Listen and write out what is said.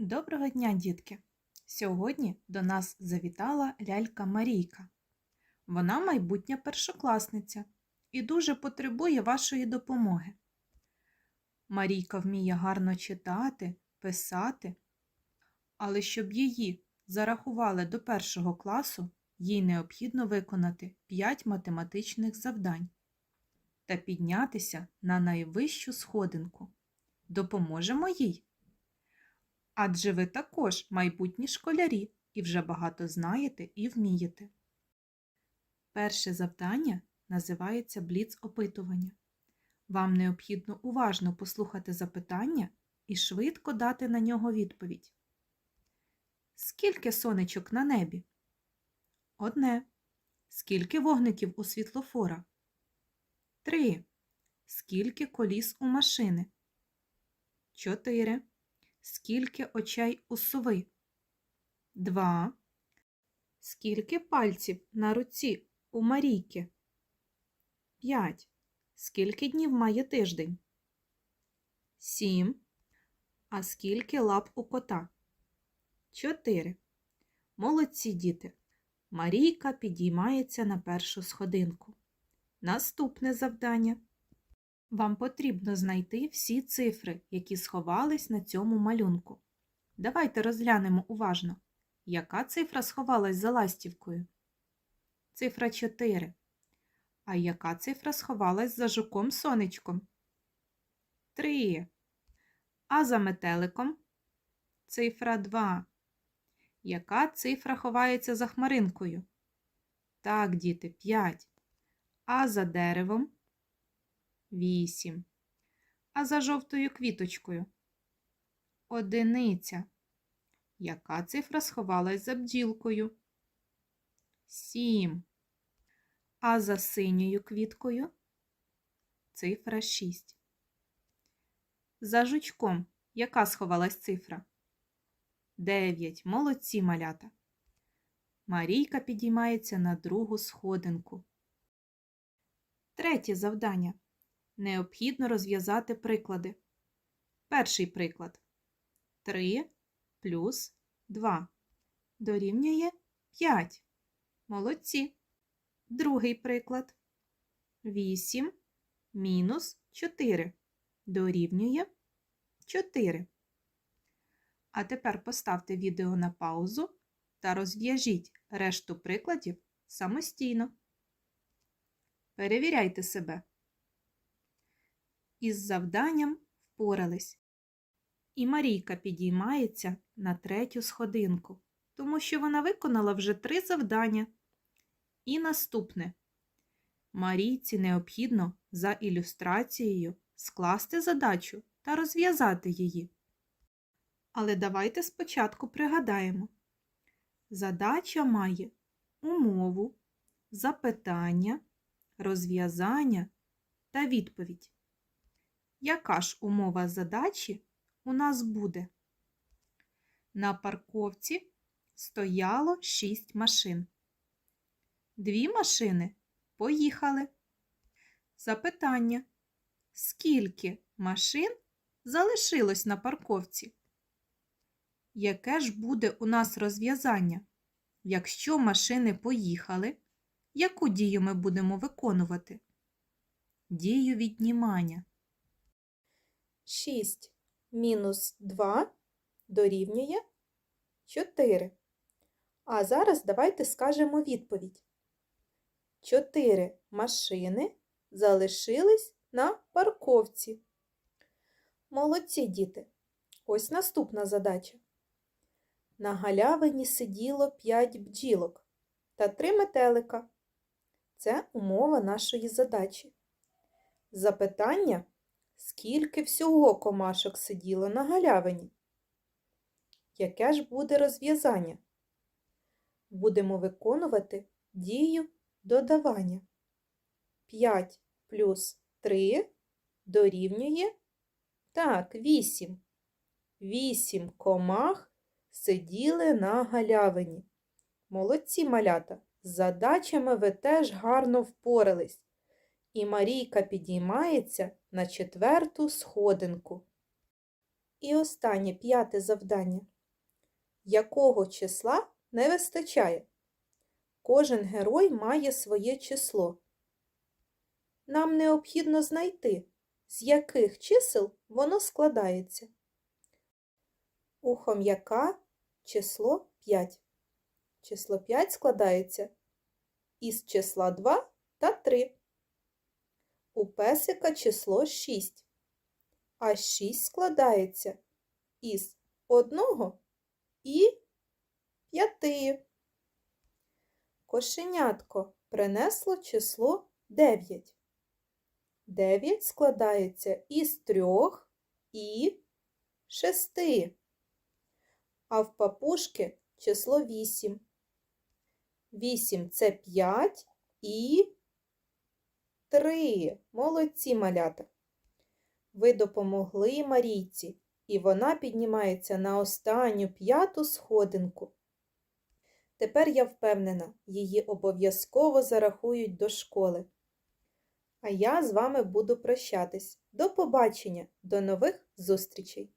Доброго дня, дітки! Сьогодні до нас завітала лялька Марійка. Вона майбутня першокласниця і дуже потребує вашої допомоги. Марійка вміє гарно читати, писати, але щоб її зарахували до першого класу, їй необхідно виконати 5 математичних завдань та піднятися на найвищу сходинку. Допоможемо їй? Адже ви також майбутні школярі і вже багато знаєте і вмієте. Перше завдання називається бліц-опитування. Вам необхідно уважно послухати запитання і швидко дати на нього відповідь. Скільки сонечок на небі? Одне. Скільки вогників у світлофора? Три. Скільки коліс у машини? Чотири. Скільки очей у сови? Два. Скільки пальців на руці у Марійки? П'ять. Скільки днів має тиждень? Сім. А скільки лап у кота? Чотири. Молодці діти. Марійка підіймається на першу сходинку. Наступне завдання. Вам потрібно знайти всі цифри, які сховались на цьому малюнку. Давайте розглянемо уважно, яка цифра сховалась за ластівкою. Цифра 4. А яка цифра сховалась за жуком сонечком? 3. А за метеликом? Цифра 2. Яка цифра ховається за хмаринкою? Так, діти, 5. А за деревом? Вісім. А за жовтою квіточкою? Одиниця. Яка цифра сховалась за бджілкою? Сім. А за синьою квіткою? Цифра шість. За жучком яка сховалась цифра? Дев'ять. Молодці малята. Марійка підіймається на другу сходинку. Третє завдання. Необхідно розв'язати приклади. Перший приклад. 3 плюс 2 дорівнює 5. Молодці. Другий приклад. 8 мінус 4 дорівнює 4. А тепер поставте відео на паузу та розв'яжіть решту прикладів самостійно. Перевіряйте себе. Із завданням впорались. І Марійка підіймається на третю сходинку, тому що вона виконала вже три завдання. І наступне. Марійці необхідно за ілюстрацією скласти задачу та розв'язати її. Але давайте спочатку пригадаємо. Задача має умову, запитання, розв'язання та відповідь. Яка ж умова задачі у нас буде? На парковці стояло 6 машин. Дві машини поїхали. Запитання. Скільки машин залишилось на парковці? Яке ж буде у нас розв'язання? Якщо машини поїхали, яку дію ми будемо виконувати? Дію віднімання. 6 мінус 2 дорівнює 4. А зараз давайте скажемо відповідь. 4 машини залишились на парковці. Молодці діти. Ось наступна задача. На галявині сиділо 5 бджілок та 3 метелика. Це умова нашої задачі. Запитання Скільки всього комашок сиділо на галявині? Яке ж буде розв'язання? Будемо виконувати дію додавання. 5 плюс 3 дорівнює так, 8. 8 комах сиділи на галявині. Молодці малята! З задачами ви теж гарно впорались і Марійка підіймається на четверту сходинку. І останнє п'яте завдання. Якого числа не вистачає? Кожен герой має своє число. Нам необхідно знайти, з яких чисел воно складається. У хом'яка число 5. Число 5 складається із числа 2 та 3. У песика число 6. А 6 складається із 1 і 5. Кошенятко принесло число 9. 9 складається із 3 і 6. А в папушки число 8. 8 це 5 і 3. Молодці малята. Ви допомогли Марійці, і вона піднімається на останню п'яту сходинку. Тепер я впевнена, її обов'язково зарахують до школи. А я з вами буду прощатись. До побачення, до нових зустрічей!